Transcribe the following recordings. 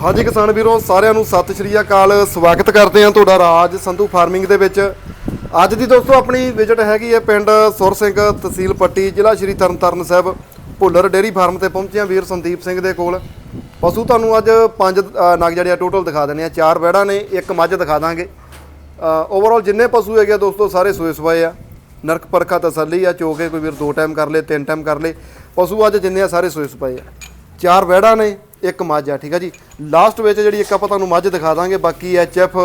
ਹਾਂਜੀ ਕਿਸਾਨ ਵੀਰੋ, ਸਾਰਿਆਂ ਨੂੰ ਸਤਿ ਸ਼੍ਰੀ ਅਕਾਲ। ਸਵਾਗਤ ਕਰਦੇ ਹਾਂ ਤੁਹਾਡਾ ਰਾਜ ਸੰਧੂ ਫਾਰਮਿੰਗ ਦੇ ਵਿੱਚ। ਅੱਜ ਦੀ ਦੋਸਤੋ ਆਪਣੀ ਵਿਜ਼ਿਟ ਹੈਗੀ ਹੈ ਪਿੰਡ ਸੁਰ ਸਿੰਘ ਤਹਿਸੀਲ ਪੱਟੀ, ਜ਼ਿਲ੍ਹਾ ਸ਼੍ਰੀ ਤਰਨਤਾਰਨ ਸਾਹਿਬ, ਭੁੱਲਰ ਡੇਅਰੀ ਫਾਰਮ ਤੇ ਪਹੁੰਚੇ ਹਾਂ ਵੀਰ ਸੰਦੀਪ ਸਿੰਘ ਦੇ ਕੋਲ। ਪਸ਼ੂ ਤੁਹਾਨੂੰ ਅੱਜ ਪੰਜ ਨਗ ਜਿਹੜੇ ਟੋਟਲ ਦਿਖਾ ਦਿੰਦੇ ਆ ਚਾਰ ਵਹਿੜਾਂ ਨੇ, ਇੱਕ ਮੱਝ ਦਿਖਾ ਦਾਂਗੇ। ਓਵਰਆਲ ਜਿੰਨੇ ਪਸ਼ੂ ਹੈਗੇ ਆ ਦੋਸਤੋ, ਸਾਰੇ ਸੋਏ ਸਵਾਏ ਆ। ਨਰਕ ਪਰਖਾ ਤਸੱਲੀ ਆ ਚੋ ਕੇ ਕੋਈ ਵੀਰ ਦੋ ਟਾਈਮ ਕਰ ਲੇ, ਤਿੰਨ ਟਾਈਮ ਕਰ ਲੇ। ਪਸ਼ੂ ਅੱਜ ਜਿੰਨੇ ਆ, ਸਾਰੇ ਸੋਏ ਸਵਾਏ ਆ। ਚਾਰ ਵਹਿੜਾਂ ਨੇ ਇੱਕ ਮੱਝ ਆ, ਠੀਕ ਆ ਜੀ। ਲਾਸਟ ਵਿੱਚ ਜਿਹੜੀ ਇੱਕ ਆਪਾਂ ਤੁਹਾਨੂੰ ਮੱਝ ਦਿਖਾ ਦਾਂਗੇ, ਬਾਕੀ ਐਚਐਫ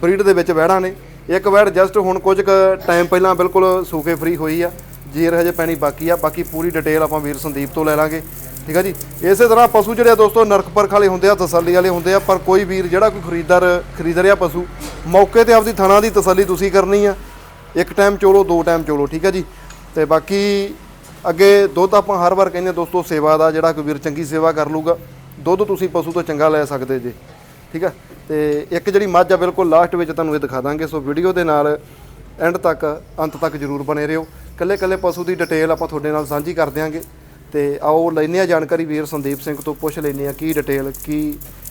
ਬਰੀਡ ਦੇ ਵਿੱਚ ਵਹਿੜਾਂ ਨੇ। ਇੱਕ ਵਹਿੜ ਜਸਟ ਹੁਣ ਕੁਝ ਕੁ ਟਾਈਮ ਪਹਿਲਾਂ ਬਿਲਕੁਲ ਸੂਕੇ ਫ੍ਰੀ ਹੋਈ ਆ। ਜੀਰ ਹਜੇ ਪੈਣੀ ਬਾਕੀ ਆ, ਬਾਕੀ ਪੂਰੀ ਡਿਟੇਲ ਆਪਾਂ ਵੀਰ ਸੰਦੀਪ ਤੋਂ ਲੈ ਲਾਂਗੇ, ਠੀਕ ਆ ਜੀ। ਇਸੇ ਤਰ੍ਹਾਂ ਪਸ਼ੂ ਜਿਹੜੇ ਆ ਦੋਸਤੋ ਨਰਕ ਪਰਖ ਵਾਲੇ ਹੁੰਦੇ ਆ, ਤਸੱਲੀ ਵਾਲੇ ਹੁੰਦੇ ਆ, ਪਰ ਕੋਈ ਵੀਰ ਜਿਹੜਾ ਕੋਈ ਖਰੀਦਦਾਰ, ਖਰੀਦ ਰਿਹਾ ਪਸ਼ੂ, ਮੌਕੇ ਤੇ ਆਪਦੀ ਥਣਾ ਦੀ ਤਸੱਲੀ ਤੁਸੀਂ ਕਰਨੀ ਆ। ਇੱਕ ਟਾਈਮ ਚੋਲੋ, ਦੋ ਟਾਈਮ ਚੋਲੋ, ਠੀਕ ਹੈ ਜੀ। ਤੇ ਬਾਕੀ ਅੱਗੇ ਦੁੱਧ ਆਪਾਂ ਹਰ ਵਾਰ ਕਹਿੰਦੇ ਹਾਂ ਦੋਸਤੋ, ਸੇਵਾ ਦਾ ਜਿਹੜਾ ਕੋਈ ਵੀਰ ਚੰਗੀ ਸੇਵਾ ਕਰ ਲੂਗਾ। ਦੁੱਧ ਤੁਸੀਂ ਪਸ਼ੂ ਤੋਂ ਚੰਗਾ ਲੈ ਸਕਦੇ ਜੇ ਠੀਕ ਹੈ ਤੇ ਇੱਕ ਜਿਹੜੀ ਮੱਝ ਆ ਬਿਲਕੁਲ ਲਾਸਟ ਵਿੱਚ ਤੁਹਾਨੂੰ ਇਹ ਦਿਖਾ ਦਾਂਗੇ ਸੋ ਵੀਡੀਓ ਦੇ ਨਾਲ ਐਂਡ ਤੱਕ ਅੰਤ ਤੱਕ ਜਰੂਰ ਬਣੇ ਰਹੋ। ਕੱਲੇ ਕੱਲੇ ਪਸ਼ੂ ਦੀ ਡਿਟੇਲ ਆਪਾਂ ਤੁਹਾਡੇ ਨਾਲ ਸਾਂਝੀ ਕਰ ਦਿਆਂਗੇ। ਤੇ ਆਓ ਲੈਂਦੇ ਆ ਜਾਣਕਾਰੀ ਵੀਰ ਸੰਦੀਪ ਸਿੰਘ ਤੋਂ ਪੁੱਛ ਲੈਂਦੇ ਆ ਕੀ ਡਿਟੇਲ ਕੀ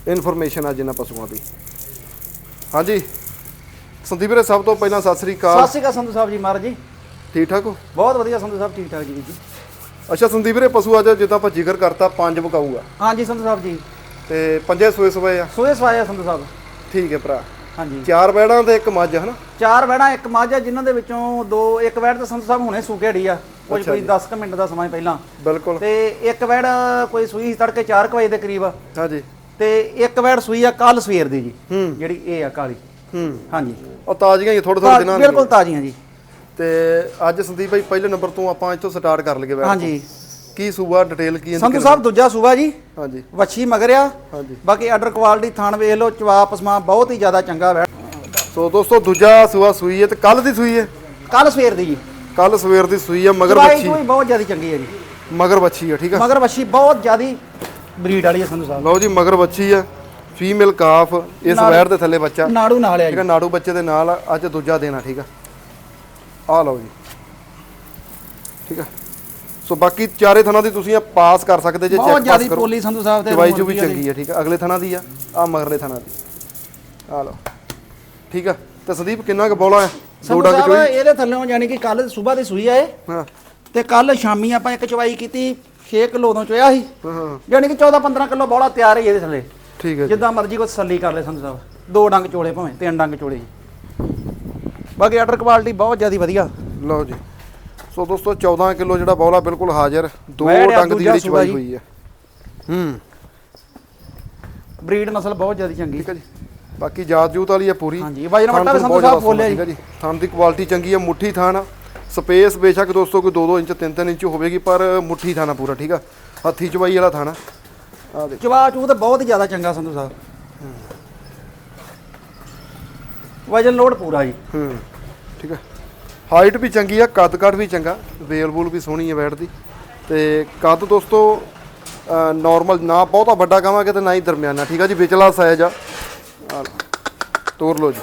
ਇਨਫੋਰਮੇਸ਼ਨ ਆ ਜਿਨ੍ਹਾਂ ਪਸ਼ੂਆਂ ਦੀ। ਹਾਂਜੀ। ਸੰਦੀਪ ਵੀਰੇ ਸਭ ਤੋਂ ਪਹਿਲਾਂ ਸਤਿ ਸ੍ਰੀ ਅਕਾਲ। ਸਤਿ ਸ਼੍ਰੀ ਅਕਾਲ ਸੰਧੂ ਸਾਹਿਬ ਜੀ ਮਹਾਰਾਜ ਜੀ। ਠੀਕ ਠਾਕ ਹੋ? ਬਹੁਤ ਵਧੀਆ ਸੰਧੂ ਸਾਹਿਬ ਠੀਕ ਠਾਕ ਜੀ ਵੀਰ ਜੀ। ਅੱਛਾ ਸੰਦੀਪ ਵੀਰੇ ਪਸ਼ੂ ਅੱਜ ਜਿੱਦਾਂ ਆਪਾਂ ਜ਼ਿਕਰ ਕਰਤਾ ਪੰਜ ਬਕਾਊਗਾ ਹਾਂਜੀ ਸੰਧੂ ਸਾਹਿਬ ਜੀ। ਤੇ ਪੰਜੇ ਸੂਏ ਸੂਏ ਆ? ਸੋਏ ਸਵਾਇਆ ਸੰਧੂ ਸਾਹਿਬ। ਠੀਕ ਹੈ ਭਰਾ। ਹਾਂਜੀ। ਚਾਰ ਬੈੜਾਂ ਤੇ ਇੱਕ ਮੱਝ ਹਨਾ? ਚਾਰ ਵੈੜਾਂ ਇੱਕ ਮੱਝ ਆ ਜਿਨ੍ਹਾਂ ਦੇ ਵਿੱਚੋਂ ਦੋ ਇੱਕ ਵੈੜ ਤਾਂ ਸੰਧੂ ਸਾਹਿਬ ਹੁਣੇ ਸੂਕੇ ਢੀ ਆ। ਕੁਝ ਕੋਈ 10 ਕੁ ਮਿੰਟ ਦਾ ਸਮਾਂ ਪਹਿਲਾਂ। ਬਿਲਕੁਲ। ਤੇ ਇੱਕ ਵੈੜ ਕੋਈ ਸੂਈ ਸੀ ਤੜਕੇ 4 ਵਜੇ ਦੇ ਕਰੀਬ ਹਾਂਜੀ। ਤੇ ਇੱਕ ਵੈੜ ਸੂਈ ਆ ਕੱਲ ਸਵੇਰ ਦੀ ਜੀ। ਜਿਹੜੀ ਇਹ ਆ ਕਾਲੀ। ਹੂੰ। ਹਾਂਜੀ। ਉਹ ਤਾਜ਼ੀਆਂ ਹੀ ਥੋੜੇ ਥੋੜੇ ਦਿਨਾਂ। ਬਿਲਕੁਲ ਤਾਜ਼ੀਆਂ ਜੀ। ਤੇ ਅੱਜ ਸੰਦੀਪ ਭਾਈ ਪਹਿਲੇ ਨੰਬਰ ਤੋਂ ਆਪਾਂ ਇੱਥੋਂ ਸਟਾਰਟ ਕਰ ਲਈਏ ਬੈਠ ਹਾਂਜੀ। ਕੀ ਸੂਆ ਡਿਟੇਲ ਕੀ ਸੰਧੂ ਸਾਹਿਬ ਦੂਜਾ ਸੂਬਾ ਜੀ। ਹਾਂਜੀ। ਵੱਛੀ ਮਗਰ ਆ ਹਾਂਜੀ। ਬਾਕੀ ਆਰਡਰ ਕੁਆਲਿਟੀ ਥਾਣ ਵੇਖ ਲਓ ਚਵਾ ਪਸਮਾ ਬਹੁਤ ਹੀ ਜ਼ਿਆਦਾ ਚੰਗਾ ਵੈੜ ਸੋ ਦੋਸਤੋ ਦੂਜਾ ਸੂਆ ਸੂਈ ਹੈ ਤੇ ਕੱਲ ਦੀ ਸੂਈ ਹੈ? ਕੱਲ ਸਵੇਰ ਦੀ ਜੀ। ਕੱਲ ਸਵੇਰ ਦੀ ਸੂਈ ਹੈ ਮਗਰ ਬੱਚੀ ਚੂਈ ਬਹੁਤ ਜ਼ਿਆਦਾ ਚੰਗੀ ਹੈ ਜੀ। ਮਗਰ ਬੱਚੀ ਹੈ ਠੀਕ ਹੈ ਮਗਰ ਵੱਛੀ ਬਹੁਤ ਜ਼ਿਆਦੀ ਬਰੀਡ ਵਾਲੀ ਹੈ ਸੰਧੂ ਸਾਹਿਬ। ਲਓ ਜੀ ਮਗਰ ਬੱਚੀ ਹੈ ਫੀਮੇਲ ਕਾਫ ਇਸ ਵੈਰ ਦੇ ਥੱਲੇ ਬੱਚਾ। ਨਾੜੂ ਨਾਲ ਹੈ ਠੀਕ ਹੈ ਜੀ। ਨਾੜੂ ਬੱਚੇ ਦੇ ਨਾਲ ਅੱਜ ਦੂਜਾ ਦੇਣਾ ਠੀਕ ਆ? ਆ ਲਓ ਜੀ। ਠੀਕ ਆ। ਸੋ ਬਾਕੀ ਚਾਰੇ ਥਣਾ ਦੀ ਤੁਸੀਂ ਆ ਪਾਸ ਕਰ ਸਕਦੇ ਜੇ ਬਹੁਤ ਚੈੱਕ ਪਾਸ ਜ਼ਿਆਦੀ ਕਰੋ। ਪੋਲੀ ਸੰਧੂ ਸਾਹਿਬ ਤੇ ਚਵਾਈ ਚੂ ਵੀ ਚੰਗੀ ਆ ਠੀਕ ਆ। ਅਗਲੇ ਥਣਾ ਦੀ ਆ ਆ ਮਗਰਲੇ ਥਣਾ ਦੀ। ਆ ਲਓ। ਠੀਕ ਆ। ਤੇ ਸੰਦੀਪ ਕਿੰਨਾ ਕੁ ਬੋਲਾ ਹੈ? ਦੋ ਡੰਗ ਚੋਈ। ਇਹਦੇ ਥੱਲੋਂ ਯਾਨੀ ਕਿ ਕੱਲ ਸਵੇਰ ਦੀ ਸੂਈ ਆਏ। ਹਾਂ। ਤੇ ਕੱਲ ਸ਼ਾਮੀ ਆਪਾਂ ਇੱਕ ਚਵਾਈ ਕੀਤੀ 6 ਕਿਲੋ ਤੋਂ ਚੋਇਆ ਸੀ। ਹਾਂ, ਹਾਂ। ਯਾਨੀ ਕਿ 14 15 ਕਿਲੋ ਬੋਲਾ ਤਿਆਰ ਹੈ ਇਹਦੇ ਥੱਲੇ। ਠੀਕ ਹੈ ਜੀ। ਜਿੱਦਾਂ ਮਰਜ਼ੀ ਕੋਈ ਤਸੱਲੀ ਕਰ ਲੈ ਸੰਧੂ ਸਾਹਿਬ। ਦੋ ਡੰਗ ਚੋਲੇ ਭਾਵੇਂ ਤਿੰਨ ਡੰਗ ਚੋਲੇ। ਜੀ ਬਾਕੀ ਆਰਡਰ ਕੁਆਲਿਟੀ ਬਹੁਤ ਜ਼ਿਆਦੀ ਵਧੀਆ। ਲਓ ਜੀ। ਸੋ ਦੋਸਤੋ 14 ਕਿਲੋ ਜਿਹੜਾ ਬੋਲਾ ਬਿਲਕੁਲ ਹਾਜ਼ਰ ਦੋ ਡੰਗ ਦੀ ਜਿਹੜੀ ਚਵਾਈ। ਹੋਈ ਹੈ। ਹੂੰ। ਬਰੀਡ ਨਸਲ ਬਹੁਤ ਜ਼ਿਆਦੀ ਚੰਗੀ। ਠੀਕ ਹੈ ਜੀ। ਬਾਕੀ ਜਾਤ ਜੂਤ ਵਾਲੀ ਹੈ ਪੂਰੀ। ਹਾਂਜੀ, ਬਾਈ ਨੇ ਥੁਣ ਸੰਧੂ ਸਾਹਿਬ ਬੋਲਿਆ ਜੀ। ਥਣ ਦੀ ਕੁਆਲਿਟੀ ਚੰਗੀ ਹੈ ਮੁੱਠੀ ਥਣ। ਸਪੇਸ ਬੇਸ਼ੱਕ ਦੋਸਤੋ ਕੋਈ 2-2 ਇੰਚ 3-3 ਇੰਚ ਹੋਵੇਗੀ ਪਰ ਮੁੱਠੀ ਥਾਣਾ ਪੂਰਾ ਠੀਕ ਆ? ਹੱਥੀ ਚਵਾਈ ਵਾਲਾ ਥਾਣਾ। ਆ ਦੇਖ। ਚਵਾ ਚੂ ਤੇ ਬਹੁਤ ਜ਼ਿਆਦਾ ਚੰਗਾ ਸੰਧੂ ਸਾਹਿਬ। ਵਜਨ ਲੋਡ ਪੂਰਾ ਜੀ। ਹੂੰ ਠੀਕ ਆ। ਹਾਈਟ ਵੀ ਚੰਗੀ ਆ ਕੱਦ ਕੱਦ ਵੀ ਚੰਗਾ ਵੇਲ ਵੂਲ ਵੀ ਸੋਹਣੀ ਹੈ ਬੈਠ ਦੀ। ਤੇ ਕੱਦ ਦੋਸਤੋ ਨਾਰਮਲ ਨਾ ਬਹੁਤਾ ਵੱਡਾ ਕਵਾਂਗੇ ਤੇ ਨਾ ਹੀ ਦਰਮਿਆਨਾ ਠੀਕ ਆ ਜੀ? ਵਿਚਲਾ ਸਾਈਜ਼ ਆ। ਆ। ਤੋਰ ਲਓ ਜੀ।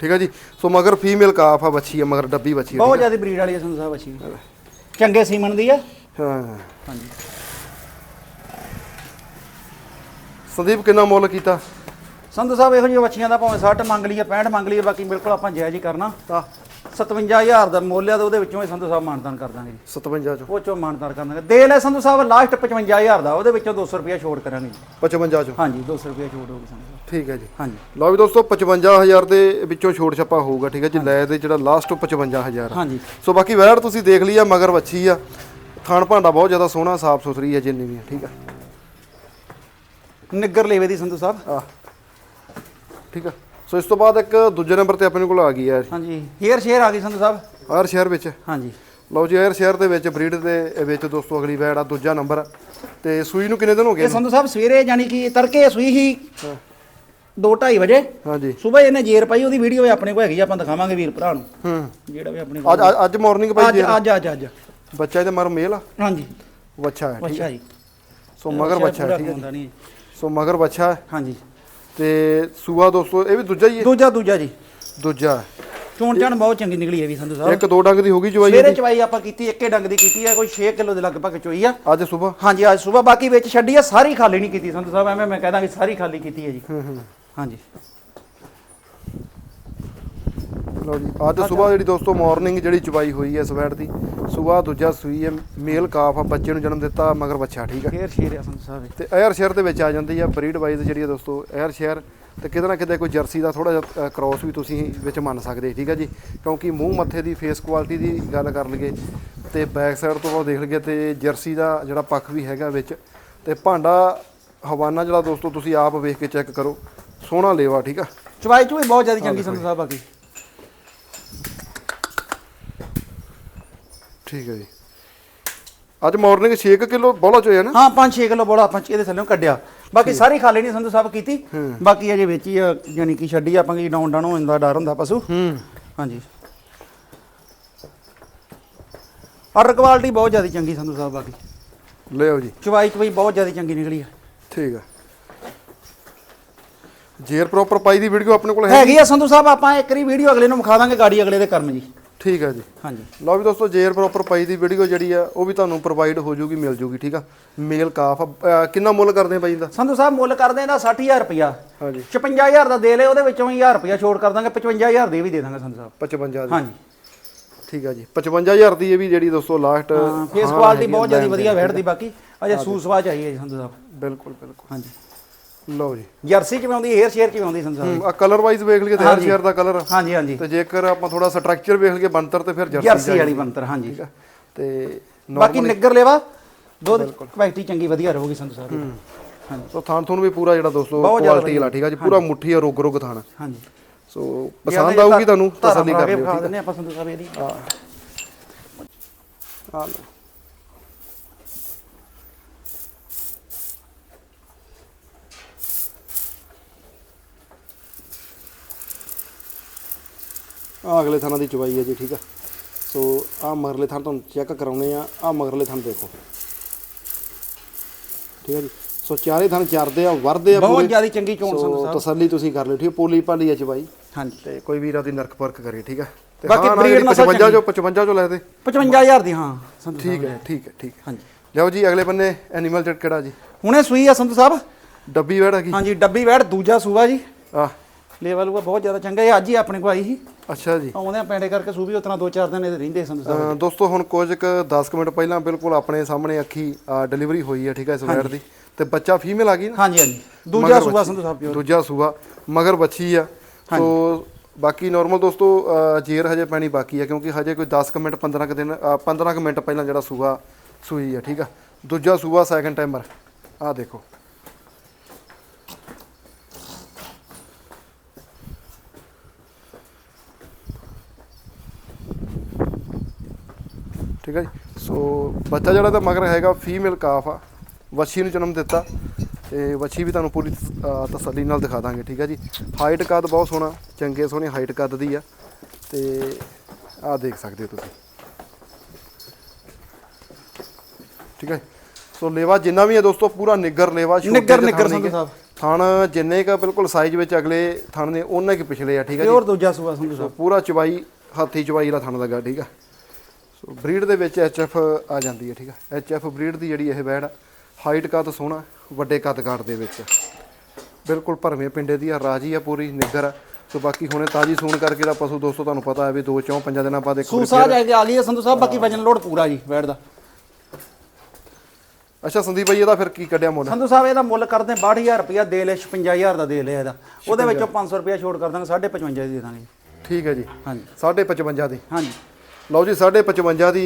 ਠੀਕ ਆ ਜੀ? ਸੋ ਮਗਰ ਫੀਮੇਲ ਕਾਫ ਆ ਬੱਚੀ ਆ ਮਗਰ ਡੱਬੀ ਬੱਚੀ ਆ ਬਹੁਤ ਜ਼ਿਆਦਾ ਬਰੀਡ ਵਾਲੀ ਹੈ ਸੰਧੂ ਸਾਹਿਬ ਅੱਛੀ ਚੰਗੇ ਸੀਮਨ ਦੀ ਆ ਆ? ਹਾਂ। ਹਾਂਜੀ ਸੰਦੀਪ ਕਿੰਨਾ ਮੁੱਲ ਕੀਤਾ? ਸੰਧੂ ਸਾਹਿਬ ਇਹੋ ਜਿਹੀਆਂ ਬੱਚੀਆਂ ਦਾ ਭਾਵੇਂ 60 ਮੰਗ ਲਈਏ 65 ਮੰਗ ਲਈਏ ਬਾਕੀ ਬਿਲਕੁਲ ਆਪਾਂ ਜਾਇਜ਼ ਹੀ ਕਰਨਾ। ਤਾਂ? 57000 ਦਾ ਮੁੱਲ ਆ ਤੇ ਉਹਦੇ ਵਿੱਚੋਂ ਹੀ ਸੰਧੂ ਸਾਹਿਬ ਮਾਨਤਾਨ ਕਰ ਦਾਂਗੇ। ਜੀ 57 ਚੋਂ? ਉਹ ਚੋਂ ਮਾਨਤਾਨ ਕਰ ਦਾਂਗੇ। ਦੇ ਲੈ ਸੰਧੂ ਸਾਹਿਬ ਲਾਸਟ 55000 ਦਾ ਉਹਦੇ ਵਿੱਚੋਂ 200 ਰੁਪਇਆ ਛੋੜ ਕਰਾਂਗੇ। ਜੀ। 55 ਚੋਂ? ਹਾਂਜੀ 200 ਰੁਪਇਆ ਛੋੜ ਹੋਊਗੀ ਸੰਧੂ ਸਾਹਿਬ। ਠੀਕ ਹੈ ਜੀ। ਹਾਂਜੀ। ਲਓ ਵੀ ਦੋਸਤੋ 55000 ਦੇ ਵਿੱਚੋਂ ਛੋਟ ਛੱਪਾ ਹੋਊਗਾ ਠੀਕ ਹੈ ਜੀ? ਲੈ ਦੇ ਜਿਹੜਾ ਲਾਸਟ 55000 ਆ। ਹਾਂਜੀ। ਸੋ ਬਾਕੀ ਵੈੜ ਤੁਸੀਂ ਦੇਖ ਲਈ ਆ ਮਗਰ ਵੱਛੀ ਆ। ਥਣ ਭਾਂਡਾ ਬਹੁਤ ਜ਼ਿਆਦਾ ਸੋਹਣਾ ਸਾਫ਼ ਸੁਥਰੀ ਹੈ ਜਿੰਨੀ ਵੀ ਆ, ਠੀਕ ਆ। ਨਿੱਗਰ ਲੇਵੇ ਦੀ ਸੰਧੂ ਸਾਹਿਬ? ਆ ਠੀਕ ਆ। ਸੋ ਇਸ ਤੋਂ ਬਾਅਦ ਇੱਕ ਦੂਜੇ ਨੰਬਰ ਤੇ ਆਪਣੇ ਕੋਲ ਆ ਗਈ ਹੈ। ਹਾਂਜੀ ਹੇਅਰ ਸ਼ੇਅਰ ਆ ਗਈ ਸੰਧੂ ਸਾਹਿਬ? ਹਰ ਸ਼ਹਿਰ ਵਿੱਚ। ਹਾਂਜੀ। ਲਓ ਜੀ ਹਰ ਸ਼ਹਿਰ ਦੇ ਵਿੱਚ ਬਰੀਡ ਦੇ ਵਿੱਚ ਦੋਸਤੋ ਅਗਲੀ ਵੈੜ ਆ ਦੂਜਾ ਨੰਬਰ। ਤੇ ਸੂਈ ਨੂੰ ਕਿੰਨੇ ਦਿਨ ਹੋ ਗਏ ਇਹ ਸੰਧੂ ਸਾਹਿਬ ਸਵੇਰੇ ਜਾਨੀ ਕਿ ਤੜਕੇ ਸੂਈ ਸੀ 2:30 ਵਜੇ। ਹਾਂਜੀ। ਸਵੇਰ ਇਹਨੇ ਜੇਰ ਪਾਈ ਉਹਦੀ ਵੀਡੀਓ ਆਪਣੇ ਕੋਲ ਹੈਗੀ ਆਪਾਂ ਦਿਖਾਵਾਂਗੇ ਵੀਰ ਭਰਾ ਨੂੰ। ਹੂੰ। ਜਿਹੜਾ ਵੀ ਆਪਣੇ ਅੱਜ ਅੱਜ- ਅੱਜ ਮਾਰਨਿੰਗ ਭਾਈ ਅੱਜ ਅੱਜ ਅੱਜ ਅੱਜ। ਬੱਚਾ ਇਹਦੇ ਮਰ ਮੇਲ ਆ? ਹਾਂਜੀ। ਵੱਛਾ ਹੈ ਠੀਕ ਹੈ। ਜੀ। ਸੋ ਮਗਰ ਬੱਚਾ ਹੈ ਠੀਕ ਹੈ ਜੀ। ਸੋ ਮਗਰ ਬੱਚਾ ਹੈ। ਹਾਂਜੀ। ਤੇ ਸੂਆ ਦੋਸਤੋ ਇਹ ਵੀ ਦੂਜਾ ਹੀ ਹੈ? ਦੂਜਾ ਦੂਜਾ ਜੀ। ਦੂਜਾ ਚੋਣ ਚਾਣ ਬਹੁਤ ਚੰਗੀ ਨਿਕਲੀ ਹੈ ਵੀ ਸੰਧੂ ਸਾਹਿਬ। ਇੱਕ ਦੋ ਡੰਗ ਦੀ ਹੋ ਗਈ ਚਵਾਈ ਸਵੇਰੇ ਚਵਾਈ ਆਪਾਂ ਕੀਤੀ ਇੱਕੇ ਡੰਗ ਦੀ ਕੀਤੀ ਹੈ ਕੋਈ 6 ਕਿਲੋ ਦੇ ਲਗਭਗ ਚੋਈ ਆ। ਅੱਜ ਸਵੇਰ ਹਾਂਜੀ ਅੱਜ ਸਵੇਰ ਬਾਕੀ ਵਿੱਚ ਛੱਡੀ ਆ ਸਾਰੀ ਖਾਲੀ ਨਹੀਂ ਕੀਤੀ ਸੰਧੂ ਸਾਹਿਬ। ਐਵੇਂ ਮੈਂ ਕਹਿ ਦਾਂਗੀ ਸਾਰੀ ਖਾਲੀ ਕੀਤੀ ਹੈ ਜੀ। ਹਾਂਜੀ। ਲਓ ਜੀ। ਅੱਜ ਸਵੇਰ ਜਿਹੜੀ ਦੋਸਤੋ ਮਾਰਨਿੰਗ ਜਿਹੜੀ ਚਵਾਈ ਹੋਈ ਹੈ ਸਵੈਟ ਦੀ ਸਵੇਰ ਦੂਜਾ ਸੂਈ ਹੈ ਮੇਲ ਕਾਫ ਆ ਬੱਚੇ ਨੂੰ ਜਨਮ ਦਿੱਤਾ ਮਗਰ ਬੱਚਾ ਠੀਕ ਹੈ ਫੇਰ ਸ਼ੇਰ ਆ ਸੰਧੂ ਸਾਹਿਬ ਤੇ 에ਅਰ ਸ਼ੇਅਰ ਦੇ ਵਿੱਚ ਆ ਜਾਂਦੀ ਆ ਬਰੀਡ ਵਾਈਜ਼ ਜਿਹੜੀ ਆ ਦੋਸਤੋ 에ਅਰ ਸ਼ੇਅਰ ਤੇ ਕਿਤੇ ਨਾ ਕਿਤੇ ਕੋਈ ਜਰਸੀ ਦਾ ਥੋੜਾ ਜਿਹਾ ਕ੍ਰਾਸ ਵੀ ਤੁਸੀਂ ਵਿੱਚ ਮੰਨ ਸਕਦੇ ਠੀਕ ਹੈ ਜੀ। ਕਿਉਂਕਿ ਮੂੰਹ ਮੱਥੇ ਦੀ ਫੇਸ ਕੁਆਲਿਟੀ ਦੀ ਗੱਲ ਕਰ ਲਈਏ ਤੇ ਬੈਕ ਸਾਈਡ ਤੋਂ ਉਹ ਦੇਖ ਲਈਏ ਤੇ ਜਰਸੀ ਦਾ ਜਿਹੜਾ ਪੱਖ ਵੀ ਹੈਗਾ ਵਿੱਚ। ਤੇ ਭਾਂਡਾ ਹਵਾਨਾ ਜਿਹੜਾ ਦੋਸਤੋ ਤੁਸੀਂ ਆਪ ਵੇਖ ਕੇ ਚੈੱਕ ਕਰੋ ਸੋਹਣਾ ਲੇਵਾ ਠੀਕ ਆ। ਚਵਾਈ ਚ ਵੀ ਬਹੁਤ ਜ਼ਿਆਦਾ ਚੰਗੀ ਸੰਧੂ ਸਾਹਿਬ ਬਾਕੀ ਠੀਕ ਹੈ ਜੀ। ਅੱਜ ਮਾਰਨਿੰਗ 6 ਕਿਲੋ ਬੋਲਾ ਚੋਇਆ ਨਾ? ਹਾਂ 5-6 ਕਿਲੋ ਬੋਲਾ ਆਪਾਂ ਇਹਦੇ ਥੱਲੇ ਕੱਢਿਆ। ਬਾਕੀ ਸਾਰੀ ਖਾਲੀ ਨਹੀਂ ਸੰਧੂ ਸਾਹਿਬ ਕੀਤੀ। ਬਾਕੀ ਅਜੇ ਵਿੱਚ ਯਾਨੀ ਕਿ ਛੱਡੀ ਆਪਾਂ ਕਿ ਡਾਊਨ ਡਾਊਨ ਹੋਣ ਦਾ ਡਰ ਹੁੰਦਾ ਪਸ਼ੂ। ਹੂੰ। ਹਾਂਜੀ। ਆਰਡਰ ਕੁਆਲਿਟੀ ਬਹੁਤ ਜ਼ਿਆਦਾ ਚੰਗੀ ਸੰਧੂ ਸਾਹਿਬ ਬਾਕੀ। ਲਿਓ ਜੀ। ਚਵਾਈ ਚ ਵੀ ਬਹੁਤ ਜ਼ਿਆਦਾ ਚੰਗੀ ਨਿਕਲੀ ਆ। ਠੀਕ ਆ। ਜੇਰ ਪ੍ਰੋਪਰ ਪਾਈ ਦੀ ਵੀਡੀਓ ਆਪਣੇ ਕੋਲ ਹੈ ਹੈਗੀ? ਆ ਸੰਧੂ ਸਾਹਿਬ ਆਪਾਂ ਇੱਕ ਰੀ ਵੀਡੀਓ ਅਗਲੇ ਨੂੰ ਵਿਖਾ ਦਾਂਗੇ ਗਾੜੀ ਅਗਲੇ ਦੇ ਕਰਮ ਜੀ। ਠੀਕ ਆ ਜੀ। ਹਾਂਜੀ। ਲਓ ਵੀ ਦੋਸਤੋ ਜੇਰ ਪ੍ਰੋਪਰ ਪਾਈ ਦੀ ਵੀਡੀਓ ਜਿਹੜੀ ਆ ਉਹ ਵੀ ਤੁਹਾਨੂੰ ਪ੍ਰੋਵਾਈਡ ਹੋ ਜੂਗੀ ਮਿਲ ਜੂਗੀ ਠੀਕ ਆ? ਮੇਲ ਕਾਫ ਕਿੰਨਾ ਮੁੱਲ ਕਰਦੇ ਬਾਈ ਦਾ? ਸੰਧੂ ਸਾਹਿਬ ਮੁੱਲ ਕਰਦੇ ਇਹਦਾ 60000 ਰੁਪਿਆ ਹਾਂਜੀ। 55000 ਦਾ ਦੇ ਲੈ ਉਹਦੇ ਵਿੱਚੋਂ 1000 ਰੁਪਿਆ ਛੋੜ ਕਰ ਦਾਂਗੇ 55000 ਦੇ ਵੀ ਦੇ ਦਾਂਗੇ ਸੰਧੂ ਸਾਹਿਬ। 55 ਦੀ। ਹਾਂਜੀ। ਠੀਕ ਆ ਜੀ। 55000 ਦੀ ਇਹ ਵੀ ਜਿਹੜੀ ਦੋਸਤੋ ਲਾਸਟ ਹਾਂ ਫੇਸ ਕੁਆਲਿਟੀ ਬਹੁਤ ਜ਼ਿਆਦਾ ਵਧੀਆ ਵੈੜ ਦੀ ਬਾਕੀ। ਅਜੇ ਸੂਸਵਾ ਚਾਹੀਏ ਜੀ ਸੰਧੂ ਸਾਹਿਬ। ਬਿਲਕੁਲ ਬਿਲਕੁਲ। ਹਾਂਜੀ। ਲਓ ਜੀ। ਜਰਸੀ ਚ ਵੀ ਆਉਂਦੀ ਹੇਅਰ ਸ਼ੇਅਰ ਚ ਵੀ ਆਉਂਦੀ ਸਾਹਿਬ ਆ ਕਲਰ ਵਾਈਜ਼ ਵੇਖ ਲਈਏ ਤੇ ਹਾਂਜੀ। ਸ਼ੇਅਰ ਦਾ ਕਲਰ ਹਾਂਜੀ ਹਾਂਜੀ। ਤੇ ਜੇਕਰ ਆਪਾਂ ਥੋੜਾ ਸਟਰਕਚਰ ਵੇਖ ਲਈਏ ਬੰਤਰ ਤੇ ਫਿਰ ਜਰਸੀ ਜਰਸੀ ਵਾਲੀ ਬੰਤਰ ਹਾਂਜੀ। ਤੇ ਬਾਕੀ ਨਿੱਗਰ ਲੈਵਾ ਦੁੱਧ ਕੁਆਲਿਟੀ ਚੰਗੀ ਵਧੀਆ ਰਹੂਗੀ ਸੰਧੂ ਸਾਹਿਬ ਦੀ। ਹਾਂਜੀ। ਸੋ ਥਾਨ ਥੂਨ ਵੀ ਪੂਰਾ ਜਿਹੜਾ ਦੋਸਤੋ ਕੁਆਲਿਟੀ ਵਾਲਾ ਠੀਕ ਆ ਜੀ? ਪੂਰਾ ਮੁੱਠੀ ਆ ਰੁਗ ਰੁਗ ਥਾਨ। ਹਾਂਜੀ। ਸੋ ਪਸੰਦ ਆਊਗੀ ਤੁਹਾਨੂੰ ਤਸੱਲੀ ਕਰ ਲਿਓ ਠੀਕ ਆਪਾਂ ਸੰਧੂ ਸਾਹਿਬ ਇਹਦੀ। ਆ ਆ ਲਓ। ਆ ਅਗਲੇ ਥਾਨਾਂ ਦੀ ਚਵਾਈ ਹੈ ਜੀ ਠੀਕ ਆ। ਸੋ ਆ ਮਗਰਲੇ ਥਾਂ ਤੁਹਾਨੂੰ ਚੈੱਕ ਕਰਾਉਣੇ ਆ। ਆ ਮਗਰਲੇ ਥਾਂ ਦੇਖੋ। ਠੀਕ ਹੈ ਜੀ। ਸੋ ਚਾਰੇ ਥਾਂ ਚਰਦੇ ਆ ਵਰਦੇ ਆ ਬਹੁਤ। ਜ਼ਿਆਦਾ ਚੰਗੀ ਚੋਣ ਸੰਧੂ ਸੋ ਸਾਹਿਬ ਤਸੱਲੀ ਤੁਸੀਂ ਕਰ ਲਿਓ ਠੀਕ ਹੈ ਪੋਲੀ ਪਾਲੀ ਆ ਚਵਾਈ ਹਾਂਜੀ। ਤੇ ਕੋਈ ਵੀਰ ਆਪਦੀ ਨਰਕ ਪਰਖ ਕਰੇ ਠੀਕ ਆ। ਤੇ ਬਾਕੀ ਜਿਹੜੀ ਨਸਲ 55 ਚੋਂ 55 ਚੋਂ ਲੈ ਦੇ। 55000 ਦੀ ਹਾਂ ਸੰਧੂ ਠੀਕ ਹੈ ਠੀਕ ਹੈ ਠੀਕ ਹੈ। ਹਾਂਜੀ। ਲਿਓ ਜੀ ਅਗਲੇ ਬੰਨੇ ਐਨੀਮਲ ਜੱਟ ਕਿਹੜਾ ਜੀ? ਹੁਣੇ ਸੂਈ ਆ ਸੰਧੂ ਸਾਹਿਬ। ਡੱਬੀ ਵੜ ਹੈਗੀ ਹਾਂਜੀ ਡੱਬੀ ਵੈੜ ਦੂਜਾ ਸੂਆ ਜੀ। ਆ ਲੈਵਲ ਉਹ ਬਹੁਤ ਜ਼ਿਆਦਾ ਚੰਗਾ ਇਹ ਅੱਜ ਹੀ ਆਪਣੇ ਕੋ ਆਈ ਸੀ। ਅੱਛਾ ਜੀ। ਆਉਂਦੇ ਆ ਪੈਂਡੇ ਕਰਕੇ ਸੂਬੀ ਉਤਨਾ ਦੋ ਚਾਰ ਦਿਨ ਇਹਦੇ ਰਹਿੰਦੇ ਸੰਧੂ ਸਾਹਿਬ ਦੋਸਤੋ ਹੁਣ ਕੁਝ ਕੁ 10 ਕੁ ਮਿੰਟ ਪਹਿਲਾਂ ਬਿਲਕੁਲ ਆਪਣੇ ਸਾਹਮਣੇ ਅੱਖੀ ਡਿਲੀਵਰੀ ਹੋਈ ਹੈ ਠੀਕ ਹੈ ਇਸ ਦੀ। ਤੇ ਬੱਚਾ ਫੀਮੇਲ ਆ ਗਈ ਨਾ? ਹਾਂਜੀ ਹਾਂਜੀ। ਦੂਜਾ ਸੂਆ ਸੰਧੂ ਸਾਹਿਬ ਪਿਓਰ ਦੂਜਾ ਸੂਆ ਮਗਰ ਬੱਚੀ ਆ। ਸੋ ਬਾਕੀ ਨਾਰਮਲ ਦੋਸਤੋ ਜੇਰ ਹਜੇ ਪੈਣੀ ਬਾਕੀ ਆ ਕਿਉਂਕਿ ਹਜੇ ਕੋਈ 10 ਕੁ ਮਿੰਟ 15 ਕੁ ਦਿਨ ਅਹ 15 ਕੁ ਮਿੰਟ ਪਹਿਲਾਂ ਜਿਹੜਾ ਸੂਆ ਸੂਈ ਆ ਠੀਕ ਆ। ਦੂਜਾ ਸੂਆ ਸੈਕੰਡ ਟਾਈਮਰ ਆ ਦੇਖੋ। ਠੀਕ ਹੈ ਜੀ? ਸੋ ਬੱਚਾ ਜਿਹੜਾ ਤਾਂ ਮਗਰ ਹੈਗਾ ਫੀਮੇਲ ਕਾਫ ਆ। ਵੱਛੀ ਨੂੰ ਜਨਮ ਦਿੱਤਾ ਤੇ ਵੱਛੀ ਵੀ ਤੁਹਾਨੂੰ ਪੂਰੀ ਤਸੱਲੀ ਨਾਲ ਦਿਖਾ ਦਾਂਗੇ ਠੀਕ ਹੈ ਜੀ? ਹਾਈਟ ਕੱਦ ਬਹੁਤ ਸੋਹਣਾ ਚੰਗੇ ਸੋਹਣੇ ਹਾਈਟ ਕੱਦ ਦੀ ਆ। ਤੇ ਆਹ ਦੇਖ ਸਕਦੇ ਹੋ ਤੁਸੀਂ। ਠੀਕ ਹੈ ਸੋ ਲੇਵਾ ਜਿੰਨਾ ਵੀ ਹੈ ਦੋਸਤੋ ਪੂਰਾ ਨਿੱਗਰ ਲੇਵਾ ਨਿੱਗਰ- ਨਿੱਗਰ। ਸੰਧੂ ਸਾਹਿਬ। ਥਣ ਜਿੰਨੇ ਕਾ ਬਿਲਕੁਲ ਸਾਈਜ਼ ਵਿੱਚ ਅਗਲੇ ਥਣ ਨੇ ਉਹਨਾਂ ਕੇ ਪਿਛਲੇ ਆ ਠੀਕ ਹੈ ਜੀ? ਪਿਓਰ ਦੂਜਾ ਸੂਆ ਸੰਧੂ ਸਾਹਿਬ। ਪੂਰਾ ਚਵਾਈ ਹਾਥੀ ਚਵਾਈ ਦਾ ਥਣ ਲੱਗਾ ਠੀਕ ਆ? ਸੋ ਬਰੀਡ ਦੇ ਵਿੱਚ ਐਚਐਫ ਆ ਜਾਂਦੀ ਹੈ ਠੀਕ ਆ। ਐਚਐਫ ਬਰੀਡ ਦੀ ਜਿਹੜੀ ਇਹ ਵੈੜ ਹਾਈਟ ਕੱਦ ਸੋਹਣਾ ਵੱਡੇ ਕੱਦ ਕਾਟ ਦੇ ਵਿੱਚ। ਬਿਲਕੁਲ ਭਰਵੇਂ ਪਿੰਡੇ ਦੀ ਆ ਰਾਜੀ ਆ ਪੂਰੀ ਨਿੱਗਰ ਆ। ਸੋ ਬਾਕੀ ਹੁਣੇ ਤਾਜੀ ਸੂਣ ਕਰਕੇ ਦਾ ਪਸ਼ੂ ਦੋਸਤੋ ਤੁਹਾਨੂੰ ਪਤਾ ਹੈ ਵੀ ਦੋ ਚੌਂ ਪੰਜਾਂ ਦਿਨਾਂ ਬਾਅਦ ਇੱਕ ਵਾਰੀ ਸੂਸਾ ਜਾਇ ਆ ਗਈ ਹੈ ਸੰਧੂ ਸਾਹਿਬ ਬਾਕੀ ਵਜਨ ਲੋਡ ਪੂਰਾ ਜੀ ਵੈੜ ਦਾ। ਅੱਛਾ ਸੰਦੀਪ ਭਾਈ ਇਹਦਾ ਫਿਰ ਕੀ ਕੱਢਿਆ ਮੁੱਲ? ਸੰਧੂ ਸਾਹਿਬ ਇਹਦਾ ਮੁੱਲ ਕਰਦੇ 62000 ਰੁਪਇਆ ਦੇ ਲੈ 55000 ਦਾ ਦੇ ਲਿਆ ਇਹਦਾ। ਉਹਦੇ ਵਿੱਚੋਂ 500 ਰੁਪਇਆ ਛੋੜ ਕਰ ਦਾਂਗੇ 55 ਦੀ ਦੇ ਦਾਂਗੇ। ਠੀਕ ਹੈ ਜੀ। ਹਾਂਜੀ। 55 ਦੀ। ਹਾਂਜੀ। ਲਓ ਜੀ 55 ਦੀ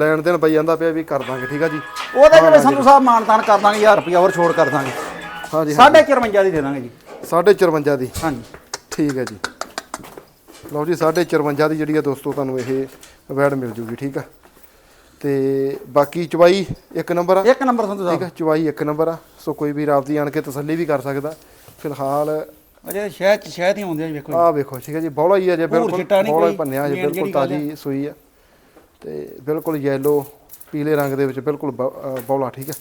ਲੈਣ ਦੇਣ ਪਈ ਜਾਂਦਾ ਪਿਆ ਵੀ ਕਰ ਦਾਂਗੇ ਠੀਕ ਆ ਜੀ? ਉਹਦੇ ਜਿਹੜੇ ਸੰਧੂ ਸਾਹਿਬ ਮਾਨਤਾਨ ਕਰ ਦਾਂਗੇ 1000 ਰੁਪਇਆ ਹੋਰ ਛੋੜ ਕਰ ਦਾਂਗੇ। ਹਾਂਜੀ ਸਾਢੇ 54 ਦੀ ਦੇ ਦਾਂਗੇ ਜੀ। 54 ਦੀ? ਹਾਂਜੀ ਠੀਕ ਹੈ ਜੀ। ਲਓ ਜੀ 54 ਦੀ ਜਿਹੜੀ ਆ ਦੋਸਤੋ ਤੁਹਾਨੂੰ ਇਹ ਵੈੜ ਮਿਲ ਜੂਗੀ ਠੀਕ ਆ? ਤੇ ਬਾਕੀ ਚਵਾਈ ਇੱਕ ਨੰਬਰ ਆ? ਇੱਕ ਨੰਬਰ ਸੰਧੂ ਠੀਕ ਆ ਚਵਾਈ ਇੱਕ ਨੰਬਰ ਆ। ਸੋ ਕੋਈ ਵੀ ਰਾਬਦੀ ਆਣ ਕੇ ਤਸੱਲੀ ਵੀ ਕਰ ਸਕਦਾ। ਫਿਲਹਾਲ ਅਜੇ ਸ਼ਹਿਦ ਚ ਸ਼ਹਿਦ ਹੀ ਆਉਂਦੇ ਆ ਵੇਖੋ ਆਹ ਵੇਖੋ ਠੀਕ ਹੈ ਜੀ ਬੌਲਾ ਹੀ ਆ ਜੇ ਬਿਲਕੁਲ ਚਿੱਟਾ ਨਹੀਂ ਬੌਲਾ ਹੀ ਕੋਈ, ਭੰਨਿਆ ਜੇ ਮੇਨ ਬਿਲਕੁਲ ਜਿਹੜੀ ਗੱਲ ਤਾਜੀ ਸੂਈ ਆ ਤੇ ਬਿਲਕੁਲ ਯੈਲੋ ਪੀਲੇ ਰੰਗ ਦੇ ਵਿੱਚ ਬਿਲਕੁਲ ਬ- ਬੌਲਾ ਠੀਕ ਆ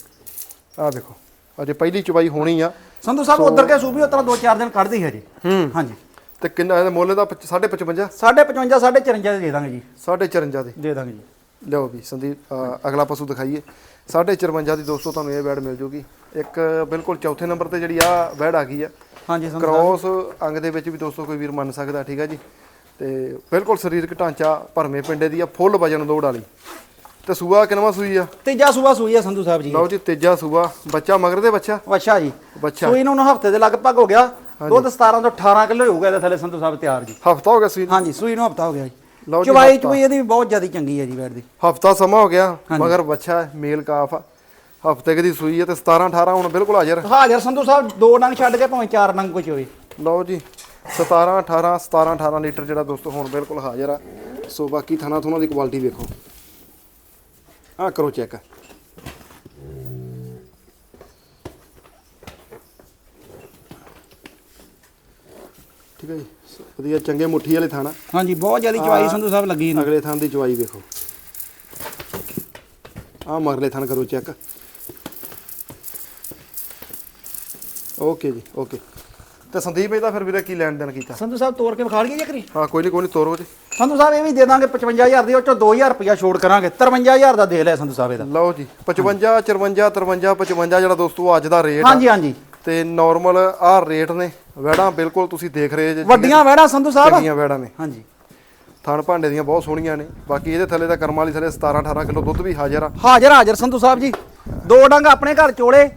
ਆਹ ਵੇਖੋ ਅਜੇ ਪਹਿਲੀ ਚਵਾਈ ਹੋਣੀ ਆ। ਸੰਧੂ ਸਾਹਿਬ ਉਧਰ ਕੇ ਸੂਬੀ ਉਤਰਾ ਦੋ ਚਾਰ ਦਿਨ ਕੱਢਦੀ ਹੈ ਜੀ। ਹੂੰ। ਹਾਂਜੀ। ਤੇ ਕਿੰਨਾ ਇਹਦਾ ਮੁੱਲ ਦਾ 55 ਸਾਢੇ 55 ਸਾਢੇ 54 ਦੇ ਦੇ ਦਾਂਗੇ ਜੀ। 54 ਦੇ। ਦੇ ਦਾਂਗੇ ਜੀ। ਲਿਓ ਵੀ ਸੰਦੀਪ ਅ, ਅਗਲਾ ਪਸ਼ੂ ਦਿਖਾਈਏ। 54 ਦੀ ਦੋਸਤੋ ਤੁਹਾਨੂੰ ਇਹ ਵੈੜ ਮਿਲ ਜੂਗੀ। ਇੱਕ ਬਿਲਕੁਲ ਚੌਥੇ ਨੰਬਰ ਤੇ ਜਿਹੜੀ ਆ ਵੈੜ ਆ ਗਈ ਆ। ਹਾਂਜੀ ਸੰਧੂ ਸਾਹਿਬ। ਕ੍ਰੋਸ ਅੰਗ ਦੇ ਵਿੱਚ ਵੀ ਦੋਸਤੋ ਕੋਈ ਵੀਰ ਮੰਨ ਸਕਦਾ ਠੀਕ ਹੈ ਜੀ? ਤੇ ਬਿਲਕੁਲ ਸਰੀਰਕ ਢਾਂਚਾ ਭਰਮੇ ਪਿੰਡੇ ਦੀ ਆ ਫੁੱਲ ਵਜਨ ਦੌੜ ਵਾਲੀ। ਤੇ ਸੂਆ ਕਿਨਵਾ ਸੂਈ ਆ? ਤੀਜਾ ਸੂਬਾ ਸੂਈ ਆ ਸੰਧੂ ਸਾਹਿਬ ਜੀ। ਲਓ ਜੀ ਤੀਜਾ ਸੂਆ। ਬੱਚਾ ਮਗਰ ਦੇ ਬੱਚਾ? ਅੱਛਾ ਜੀ। ਬੱਚਾ। ਸੂਈ ਨੂੰ ਹੁਣ ਹਫ਼ਤੇ ਦੇ ਲਗਭਗ ਹੋ ਗਿਆ। ਦੁੱਧ 17 ਤੋਂ 18 ਕਿਲੋ ਹੋਊਗਾ ਇਹਦੇ ਥੱਲੇ ਸੰਧੂ ਸਾਹਿਬ ਤਿਆਰ ਜੀ। ਹਫਤਾ ਹੋ ਗਿਆ ਸੂਈ ਹਾਂਜੀ ਸੂਈ ਨੂੰ ਹਫਤਾ ਹੋ ਗਿਆ ਲਓ ਜੀ ਚਵਾਈ। ਚੁਈ ਇਹਦੀ ਵੀ ਬਹੁਤ ਜ਼ਿਆਦਾ ਚੰਗੀ ਹੈ ਜੀ ਬੈਠ ਦੀ। ਹਫਤਾ ਸਮਾਂ ਹੋ ਗਿਆ ਮਗਰ ਬੱਚਾ ਹੈ, ਮੇਲ ਕਾਫ ਆ। ਹਫ਼ਤੇ ਕੁ ਦੀ ਸੂਈ ਹੈ ਤੇ 17 18 ਹੁਣ ਬਿਲਕੁਲ ਹਾਜ਼ਰ। ਹਾਜ਼ਰ ਸੰਧੂ ਸਾਹਿਬ ਦੋ ਡੰਗ ਛੱਡ ਕੇ ਭਾਵੇਂ ਚਾਰ ਡੰਗ ਕੁਝ ਹੋਵੇ। ਲਓ ਜੀ 17 18 17 18 ਲੀਟਰ ਜਿਹੜਾ ਦੋਸਤੋ ਹੁਣ ਬਿਲਕੁਲ ਹਾਜ਼ਰ ਆ। ਸੋ ਬਾਕੀ ਥਣਾ ਥੁਣਾ ਦੀ ਕੁਆਲਿਟੀ ਵੇਖੋ। ਆ ਕਰੋ ਚੈੱਕ। ਠੀਕ ਹੈ ਜੀ। ਵਧੀਆ ਚੰਗੇ ਮੁੱਠੀ ਵਾਲੇ ਥਾਣਾ। ਹਾਂਜੀ ਬਹੁਤ ਜ਼ਿਆਦਾ ਚਵਾਈ ਸੰਧੂ ਸਾਹਿਬ ਲੱਗੀ ਇਹਨੂੰ। ਅਗਲੇ ਥਾਂ ਦੀ ਚਵਾਈ ਵੇਖੋ। ਆ ਮਗਲੇ ਥਾਂ ਕਰੋ ਚੈੱਕ। ਓਕੇ ਜੀ ਓਕੇ। ਤੇ ਸੰਦੀਪ ਇਹਦਾ ਫਿਰ ਵੀਰੇ ਕੀ ਲੈਣ ਦੇਣ ਕੀਤਾ? ਸੰਧੂ ਸਾਹਿਬ ਤੋੜ ਕੇ ਵਿਖਾ ਲਈਏ ਜਕਰੀ ਹਾਂ ਕੋਈ ਨਹੀਂ ਕੋਈ ਨਹੀਂ ਤੋਰੋ ਜੀ। ਸੰਧੂ ਸਾਹਿਬ ਇਹ ਵੀ ਦੇ ਦਾਂਗੇ 55000 ਦੀ ਉਹ ਚੋਂ 2000 ਰੁਪਇਆ ਛੋੜ ਕਰਾਂਗੇ। 53000 ਦਾ ਦੇ ਲਿਆ ਸੰਧੂ ਸਾਹਿਬ ਇਹਦਾ। ਲਓ ਜੀ 55 54 53 55 ਜਿਹੜਾ ਦੋਸਤੋ ਅੱਜ ਦਾ ਰੇਟ ਹਾਂਜੀ ਹਾਂਜੀ। ਤੇ ਨਾਰਮਲ ਆ ਰੇਟ ਨੇ ਵੈੜਾਂ ਬਿਲਕੁਲ ਤੁਸੀਂ ਦੇਖ ਰਹੇ ਜੇ ਵੱਡੀਆਂ ਵਹਿੜਾ ਸੰਧੂ ਸਾਹਿਬ? ਚੰਗੀਆਂ ਵੈੜਾਂ ਨੇ। ਹਾਂਜੀ। ਥਣ ਭਾਂਡੇ ਦੀਆਂ ਬਹੁਤ ਸੋਹਣੀਆਂ ਨੇ ਬਾਕੀ ਇਹਦੇ ਥੱਲੇ ਦਾ ਕਰਮ ਵਾਲੀ ਥੱਲੇ 17 18 ਕਿਲੋ ਦੁੱਧ ਵੀ ਹਾਜ਼ਰ ਆ। ਹਾਜ਼ਰ ਹਾਜ਼ਰ ਸੰਧੂ ਸਾਹਿਬ ਜੀ। ਦੋ ਡੰਗ ਆਪਣੇ ਘਰ ਚੋਲੇ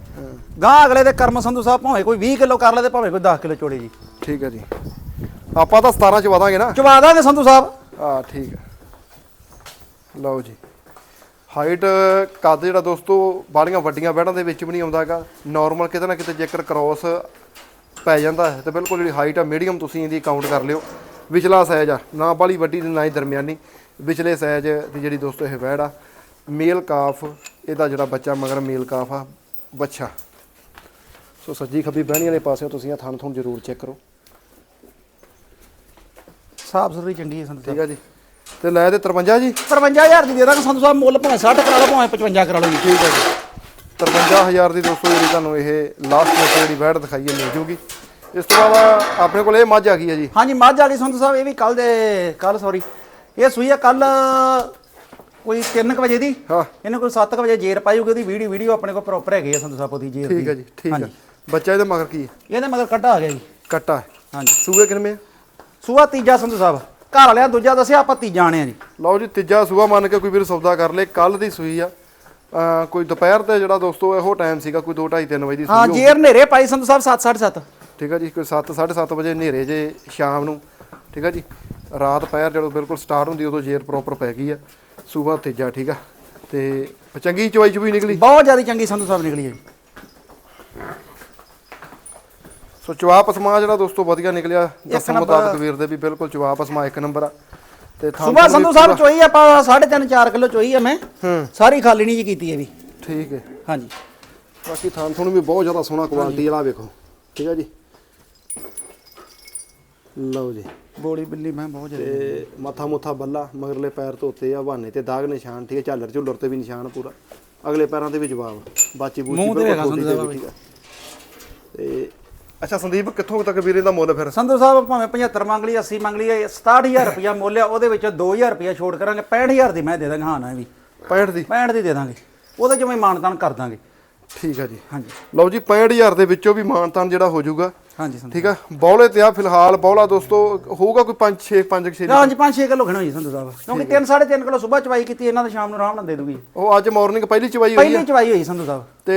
ਗਾਂ ਅਗਲੇ ਦੇ ਕਰਮ ਸੰਧੂ ਸਾਹਿਬ ਭਾਵੇਂ ਕੋਈ 20 ਕਿਲੋ ਕਰ ਲੈ ਤੇ ਭਾਵੇਂ ਕੋਈ 10 ਕਿਲੋ ਚੋਲੇ ਜੀ। ਠੀਕ ਹੈ ਜੀ। ਆਪਾਂ ਤਾਂ 17 ਚ ਵਾਦਾਂਗੇ ਨਾ। ਚਵਾ ਦਾਂਗੇ ਸੰਧੂ ਸਾਹਿਬ। ਆ ਠੀਕ ਹੈ ਲਓ ਜੀ। ਹਾਈਟ ਕੱਦ ਜਿਹੜਾ ਦੋਸਤੋ ਬਾਲੀਆਂ ਵੱਡੀਆਂ ਬੈੜਾਂ ਦੇ ਵਿੱਚ ਵੀ ਨਹੀਂ ਆਉਂਦਾਗਾ ਨਾਰਮਲ ਕਿਤੇ ਨਾ ਕਿਤੇ ਜੇਕਰ ਕ੍ਰੋਸ ਪੈ ਜਾਂਦਾ ਹੈ ਤੇ ਬਿਲਕੁਲ ਜਿਹੜੀ ਹਾਈਟ ਆ ਮੀਡੀਅਮ ਤੁਸੀਂ ਇਹਦੀ ਕਾਊਂਟ ਕਰ ਲਿਓ। ਵਿਚਲਾ ਸਾਈਜ਼ ਆ ਨਾ ਬਾਲੀ ਵੱਡੀ ਨਾ ਹੀ ਦਰਮਿਆਨੀ। ਵਿਚਲੇ ਸਾਈਜ਼ ਦੀ ਜਿਹੜੀ ਦੋਸਤੋ ਇਹ ਵੈੜ ਆ ਮੇਲ ਕਾਫ ਇਹਦਾ ਜਿਹੜਾ ਬੱਚਾ ਮਗਰ ਮੇਲ ਕਾਫ ਆ ਬੱਚਾ ਸੋ ਸੱਜੀ ਖੱਬੀ ਬਹਿਣੀ ਵਾਲੇ ਪਾਸਿਓਂ ਤੁਸੀਂ ਆ ਥਣ ਥਣ ਜ਼ਰੂਰ ਚੈੱਕ ਕਰੋ। ਸਾਫ਼ ਸੁਥਰੀ ਚੰਗੀ ਹੈ ਸਾਹਿਬ। ਠੀਕ ਆ ਜੀ। ਤੇ ਲੈ ਤੇ 53 ਜੀ। 55000 ਦੀ ਦੇ ਦਾਂਗੇ ਸੰਧੂ ਸਾਹਿਬ ਮੁੱਲ ਭਾਵੇਂ 60 ਕਰਾ ਲਓ ਭਾਵੇਂ 55 ਕਰਾ ਲਓ ਜੀ। ਠੀਕ ਹੈ ਜੀ। 53000 ਦੀ ਦੋਸਤੋ ਜਿਹੜੀ ਤੁਹਾਨੂੰ ਇਹ ਲਾਸਟ ਵਿੱਚ ਜਿਹੜੀ ਵੈੜ ਦਿਖਾਈ ਹੈ ਮਿਲ ਜੂਗੀ। ਇਸ ਤੋਂ ਬਾਅਦ ਆਪਣੇ ਕੋਲ ਇਹ ਮੱਝ ਆ ਗਈ ਹੈ ਜੀ। ਹਾਂਜੀ ਮੱਝ ਆ ਗਈ ਸੰਧੂ ਸਾਹਿਬ ਇਹ ਵੀ ਕੱਲ ਦੇ ਕੱਲ ਸੌਰੀ ਇਹ ਸੂਈ ਆ ਕੱਲ ਕੋਈ 3 ਵਜੇ ਦੀ। ਹਾਂ। ਇਹਨੇ ਕੋਈ 7 ਵਜੇ ਜੇਰ ਪਾਈ ਹੋਊਗੀ ਉਹਦੀ ਵੀਡੀਓ ਵੀਡੀਓ ਆਪਣੇ ਕੋਲ ਪ੍ਰੋਪਰ ਹੈਗੀ ਆ ਸੰਧੂ ਸਾਹਿਬ ਉਹਦੀ ਜੇਰ ਠੀਕ ਹੈ ਜੀ ਠੀਕ ਹੈ। ਬੱਚਾ ਇਹਦੇ ਮਗਰ ਕੀ ਹੈ? ਇਹਦੇ ਮਗਰ ਕੱਟਾ ਆ ਗਿਆ ਜੀ। ਕੱਟਾ। ਹਾਂਜੀ। ਸੂਏ ਕਿੰਨੇ ਆ? ਸੂਆ ਤੀਜਾ ਸੰਧੂ ਸਾਹਿਬ। ਘਰ ਵਾਲਿਆ ਦੂਜਾ ਦੱਸਿਆ ਆਪਾਂ ਤੀਜਾ ਆਣੇ ਆ ਜੀ। ਲਓ ਜੀ ਤੀਜਾ ਸੂਆ ਮੰਨ ਕੇ ਕੋਈ ਵੀਰ ਸੌਦਾ ਕਰ ਲੇ ਕੱਲ ਦੀ ਸੂਈ ਆ। ਅਹ ਕੋਈ ਦੁਪਹਿਰ ਤੇ ਜਿਹੜਾ ਦੋਸਤੋ ਇਹੋ ਟਾਈਮ ਸੀਗਾ ਕੋਈ 2:30 3 ਵਜੇ ਦੀ ਹਾਂ ਸੂਈ ਜੇਰ ਹਨੇਰੇ ਪਾਈ ਸੰਧੂ ਸਾਹਿਬ 7 7:30 ਠੀਕ ਹੈ ਜੀ ਕੋਈ 7 7:30 ਵਜੇ ਹਨੇਰੇ ਜੇ ਸ਼ਾਮ ਨੂੰ। ਠੀਕ ਹੈ ਜੀ ਰਾਤ ਪੈਰ ਜਦੋਂ ਬਿਲਕੁਲ ਸਟਾਰਟ ਹੁੰਦੀ ਉਦੋਂ ਜੇਰ ਪ੍ਰੋਪਰ ਪੈ ਗਈ ਆ। ਸੂਆ ਤੀਜਾ ਠੀਕ ਆ। ਤੇ ਚੰਗੀ ਚੋਈ ਚ ਵੀ ਨਿਕਲੀ। ਬਹੁਤ ਜ਼ਿਆਦਾ ਚੰਗੀ ਸੰਧੂ ਸਾਹਿਬ ਨਿਕਲੀ ਹੈ ਜੀ। ਸੋ ਚਵਾਪ ਸਮਾ ਜਿਹੜਾ ਦੋਸਤੋ ਵਧੀਆ ਨਿਕਲਿਆ ਦੱਸਣ ਮੁਤਾਬਕ ਵੀਰ ਦੇ ਵੀ ਬਿਲਕੁਲ ਚਵਾਪ ਸਮਾ ਇੱਕ ਨੰਬਰ ਆ। ਤੇ ਥਾਂ ਸੁਬਾ ਸੰਧੂ ਸਾਹਿਬ ਚੋਈ ਆਪਾਂ 3.5 4 ਕਿਲੋ ਚੋਈ ਆ ਮੈਂ। ਹੂੰ। ਸਾਰੀ ਖਾਲੀ ਨਹੀਂ ਜੀ ਕੀਤੀ ਇਹ ਵੀ। ਠੀਕ ਹੈ ਹਾਂਜੀ। ਬਾਕੀ ਥਾਂ ਥੁਣ ਵੀ ਬਹੁਤ ਜ਼ਿਆਦਾ ਸੋਹਣਾ ਕੁਆਲਿਟੀ ਵਾਲਾ ਵੇਖੋ। ਠੀਕ ਹੈ ਜੀ। ਲਓ ਜੀ। ਬੋਲੀ ਬਿੱਲੀ ਮੈਂ ਬਹੁਤ ਜ਼ਿਆਦਾ ਤੇ ਮੱਥਾ ਮੁੱਥਾ ਬੱਲਾ ਮਗਰਲੇ ਪੈਰ ਧੋਤੇ ਆ ਬਹਾਨੇ ਤੇ ਦਾਗ ਨਿਸ਼ਾਨ ਠੀਕ ਹੈ ਝਾਲਰ ਝੁੱਲਰ ਤੇ ਵੀ ਨਿਸ਼ਾਨ ਪੂਰਾ। ਅਗਲੇ ਪੈਰਾਂ ਤੇ ਵੀ ਜਵਾਬ। ਬਾਚੀ ਬੂਚੀ ਮੂੰਹ ਤੇ ਬਿਲਕੁਲ ਹੈਗਾ ਖੋਟੀ ਸੰਧੂ ਤੇ ਵੀ ਠੀਕ ਆ। ਤੇ ਅੱਛਾ ਸੰਦੀਪ ਕਿੱਥੋਂ ਤੱਕ ਵੀਰੇ ਦਾ ਮੁੱਲ ਫਿਰ? ਸੰਧੂ ਸਾਹਿਬ ਭਾਵੇਂ 75 ਮੰਗ ਲਈ 80 ਮੰਗ ਲਈ 67000 ਰੁਪਇਆ ਮੁੱਲ ਆ ਉਹਦੇ ਵਿੱਚੋਂ 2000 ਰੁਪਇਆ ਛੋੜ ਕਰਾਂਗੇ। 65000 ਦੀ ਮੈਂ ਦੇ ਦਾਂਗਾ ਹਾਂ ਨਾ ਵੀ। 65 ਦੀ? 65 ਦੀ ਦੇ ਦਾਂਗੇ। ਉਹਦੇ ਚੋਂ ਮੈਂ ਮਾਨਤਾਨ ਕਰ ਦਾਂਗੇ। ਠੀਕ ਆ ਜੀ। ਹਾਂਜੀ। ਲਓ ਜੀ 65000 ਦੇ ਵਿੱਚੋਂ ਵੀ ਮਾਨਤਾਨ ਜਿਹੜਾ ਹੋ ਜਾਊਗਾ ਹਾਂਜੀ ਸੰਧੂ ਠੀਕ ਆ? ਬੌਲੇ ਤੇ ਆ ਫਿਲਹਾਲ। ਬੌਲਾ ਦੋਸਤੋ ਹੋਊਗਾ ਕੋਈ 5 6 5 6 ਹਾਂਜੀ 5-6 ਕਿਲੋ ਖਣਾ ਜੀ ਸੰਧੂ ਸਾਹਿਬ। ਕਿਉਂਕਿ 3 3.5 ਕਿਲੋ ਸਵੇਰ ਚਵਾਈ ਕੀਤੀ ਇਹਨਾਂ ਦੇ ਸ਼ਾਮ ਨੂੰ ਆਰਾਮ ਨਾਲ ਦੇ ਦੂਗੀ। ਉਹ ਅੱਜ ਮਾਰਨਿੰਗ ਪਹਿਲੀ ਚਵਾਈ ਹੋਈ ਪਹਿਲੀ ਚਵਾਈ ਹੋਈ ਸੰਧੂ ਸਾਹਿਬ। ਤੇ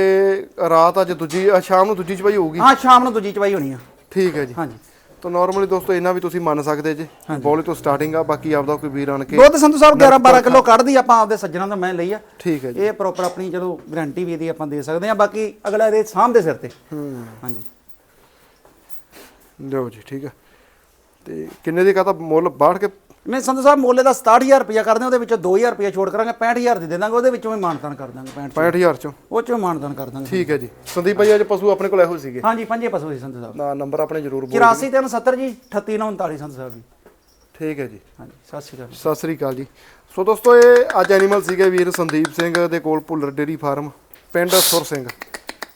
ਰਾਤ ਅੱਜ ਦੂਜੀ ਸ਼ਾਮ ਨੂੰ ਦੂਜੀ ਚਵਾਈ ਹੋਊਗੀ? ਹਾਂ ਸ਼ਾਮ ਨੂੰ ਦੂਜੀ ਚਵਾਈ ਹੋਣੀ ਆ। ਠੀਕ ਹੈ ਜੀ। ਹਾਂਜੀ। ਤਾਂ ਨਾਰਮਲੀ ਦੋਸਤੋ ਇਹਨਾਂ ਵੀ ਤੁਸੀਂ ਮੰਨ ਸਕਦੇ ਜੇ। ਬੌਲੇ ਤੋਂ ਸਟਾਰਟਿੰਗ ਆ ਬਾਕੀ ਆਪਦਾ ਕੋਈ ਵੀਰ ਆਣ ਕੇ ਦੁੱਧ ਸੰਧੂ ਸਾਹਿਬ 11 12 ਕਿਲੋ ਕੱਢਦੀ ਆਪਾਂ ਆਪਦੇ ਸੱਜਣਾ ਤੋਂ ਮੈਂ ਲਈ ਆ। ਠੀਕ ਹੈ ਜੀ। ਇਹ ਪ੍ਰੋਪਰ ਆਪਣੀ ਚਲੋ ਗਾਰੰਟੀ ਵੀ ਇਹਦੀ ਆਪਾਂ ਦੇ ਸਕਦੇ ਆ ਬਾਕੀ ਅਗਲਾ ਇਹਦੇ ਸਾਹਮਣੇ ਸਿਰ ਤੇ। ਹੂੰ। ਹਾਂਜੀ। ਲਓ ਜੀ ਠੀਕ ਹੈ ਤੇ ਕਿੰਨੇ ਦੀ ਕਹਤਾ? ਮੁੱਲ ਬਾੜ ਕੇ ਮੈਂ ਸੰਧੂ ਸਾਹਿਬ ਮੋਲੇ ਦਾ 67000 ਰੁਪਇਆ ਕਰਦੇ ਉਹਦੇ ਵਿੱਚੋਂ 2000 ਰੁਪਇਆ ਛੋੜ ਕਰਾਂਗੇ 65000 ਦੀ ਦੇ ਦਾਂਗੇ ਉਹਦੇ ਵਿੱਚੋਂ ਵੀ ਮਾਨਤਾਨ ਕਰ ਦਾਂਗੇ 65 65000 ਚੋਂ। ਉਹ ਚੋਂ ਮਾਨਤਾਨ ਕਰ ਦਾਂਗੇ ਠੀਕ ਹੈ ਜੀ। ਸੰਦੀਪ ਭਾਈ ਅੱਜ ਪਸ਼ੂ ਆਪਣੇ ਕੋਲ ਇਹੋ ਸੀਗੇ? ਹਾਂਜੀ ਪੰਜੇ ਪਸੂ ਸੀ ਸੰਧੂ ਸਾਹਿਬ। ਨਾ ਨੰਬਰ ਆਪਣੇ ਜ਼ਰੂਰ ਬੋਲ 84370 ਜੀ 38939 ਸੰਧੂ ਸਾਹਿਬ ਜੀ। ਠੀਕ ਹੈ ਜੀ। ਹਾਂਜੀ ਸਤਿ ਸ਼੍ਰੀ ਅਕਾਲ ਸਤਿ ਸ੍ਰੀ ਅਕਾਲ ਜੀ। ਸੋ ਦੋਸਤੋ ਇਹ ਅੱਜ ਐਨੀਮਲ ਸੀਗੇ ਵੀਰ ਸੰਦੀਪ ਸਿੰਘ ਦੇ ਕੋਲ ਭੁੱਲਰ ਡੇਰੀ ਫਾਰਮ ਪਿੰਡ ਸੁਰ ਸਿੰਘ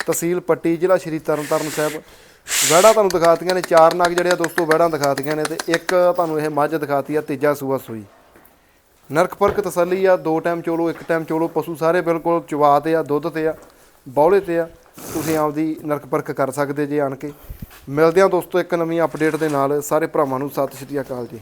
ਤਹਿਸੀਲ ਪੱਟੀ ਜ਼ਿਲ੍ਹਾ ਸ਼੍ਰੀ ਤਰਨਤਾਰਨ ਸਾਹਿਬ। ਵਹਿੜਾਂ ਤੁਹਾਨੂੰ ਦਿਖਾਤੀਆਂ ਨੇ, ਚਾਰ ਨਗ ਜਿਹੜੇ ਆ ਦੋਸਤੋ ਵਹਿੜਾਂ ਦਿਖਾਤੀਆਂ ਨੇ ਤੇ ਇੱਕ ਤੁਹਾਨੂੰ ਇਹ ਮੱਝ ਦਿਖਾਤੀ ਆ, ਤੀਜਾ ਸੂਆ ਸੂਈ। ਨਰਕ ਪਰਕ ਤਸੱਲੀ ਆ, ਦੋ ਟਾਈਮ ਚੋਲੋ, ਇੱਕ ਟਾਈਮ ਚੋਲੋ, ਪਸ਼ੂ ਸਾਰੇ ਬਿਲਕੁਲ ਚਵਾ ਤੇ ਆ, ਦੁੱਧ ਤੇ ਆ, ਬੌਲੇ ਤੇ ਆ, ਤੁਸੀਂ ਆਪਦੀ ਨਰਕ ਪਰਕ ਕਰ ਸਕਦੇ ਜੇ ਆਣ ਕੇ। ਮਿਲਦੇ ਆ ਦੋਸਤੋ ਇੱਕ ਨਵੀਂ ਅਪਡੇਟ ਦੇ ਨਾਲ, ਸਾਰੇ ਭਰਾਵਾਂ ਨੂੰ, ਸਤਿ ਸ਼੍ਰੀ ਅਕਾਲ ਜੀ।